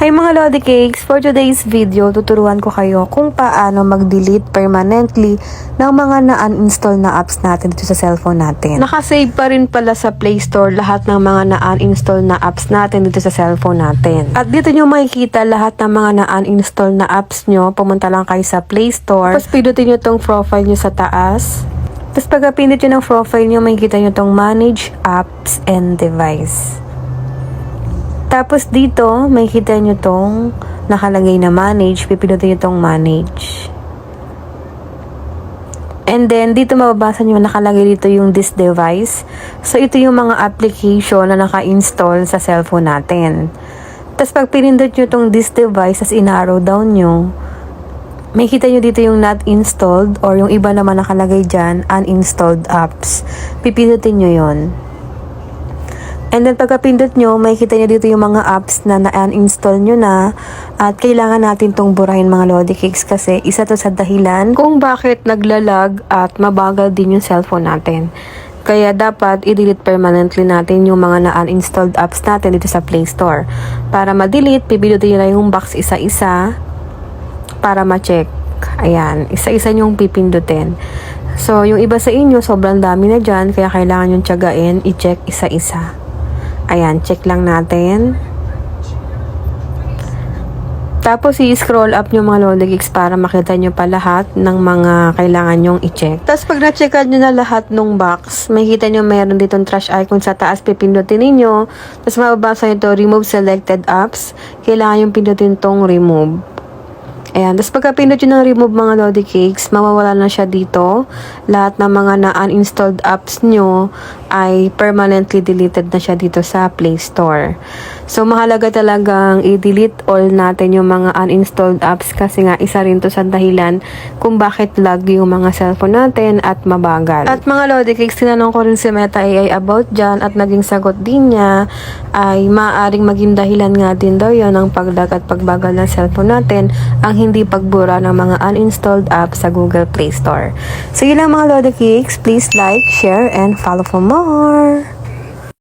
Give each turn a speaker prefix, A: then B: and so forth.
A: Hi mga Lodi Cakes! For today's video, tuturuan ko kayo kung paano mag-delete permanently ng mga na-uninstall na apps natin dito sa cellphone natin. Nakasave pa rin pala sa Play Store lahat ng mga na-uninstall na apps natin dito sa cellphone natin. At dito nyo makikita lahat ng mga na-uninstall na apps nyo. Pumunta lang kayo sa Play Store. Tapos pindutin nyo tong profile nyo sa taas. Tapos pag pindot nyo ng profile nyo, makikita nyo tong Manage Apps and Device. Tapos dito, may kita nyo tong nakalagay na manage. Pipindutin nyo tong manage. And then, dito mababasa nyo nakalagay dito yung this device. So, ito yung mga application na naka-install sa cellphone natin. Tapos, pag pinindot nyo tong this device, as in-arrow down nyo, may kita nyo dito yung not installed or yung iba naman nakalagay dyan, uninstalled apps. Pipindutin nyo yon And then pagkapindot nyo, may kita nyo dito yung mga apps na na-uninstall nyo na at kailangan natin tong burahin mga Lodi Cakes kasi isa to sa dahilan kung bakit naglalag at mabagal din yung cellphone natin. Kaya dapat i-delete permanently natin yung mga na-uninstalled apps natin dito sa Play Store. Para ma-delete, pipindutin nyo yung box isa-isa para ma-check. Ayan, isa-isa yung pipindutin. So, yung iba sa inyo, sobrang dami na dyan, kaya kailangan yung tiyagain, i-check isa-isa. Ayan, check lang natin. Tapos, i-scroll up nyo mga Lodegix para makita nyo pa lahat ng mga kailangan nyong i-check. Tapos, pag na-checkan nyo na lahat ng box, makikita nyo mayroon ditong trash icon sa taas, pipindutin ninyo. Tapos, mababasa nyo to, remove selected apps. Kailangan yung pindutin tong remove. Ayan. Tapos pagka pindutin nyo ng remove mga Lodi Cakes, mawawala na siya dito. Lahat ng mga na-uninstalled apps nyo ay permanently deleted na siya dito sa Play Store. So, mahalaga talagang i-delete all natin yung mga uninstalled apps kasi nga isa rin to sa dahilan kung bakit lag yung mga cellphone natin at mabagal. At mga Lodi Cakes, tinanong ko rin si Meta AI about dyan at naging sagot din niya ay maaaring maging dahilan nga din daw yun ng paglag at pagbagal ng cellphone natin ang hindi pagbura ng mga uninstalled apps sa Google Play Store. So yun lang mga Lodi Cakes. Please like, share, and follow for more.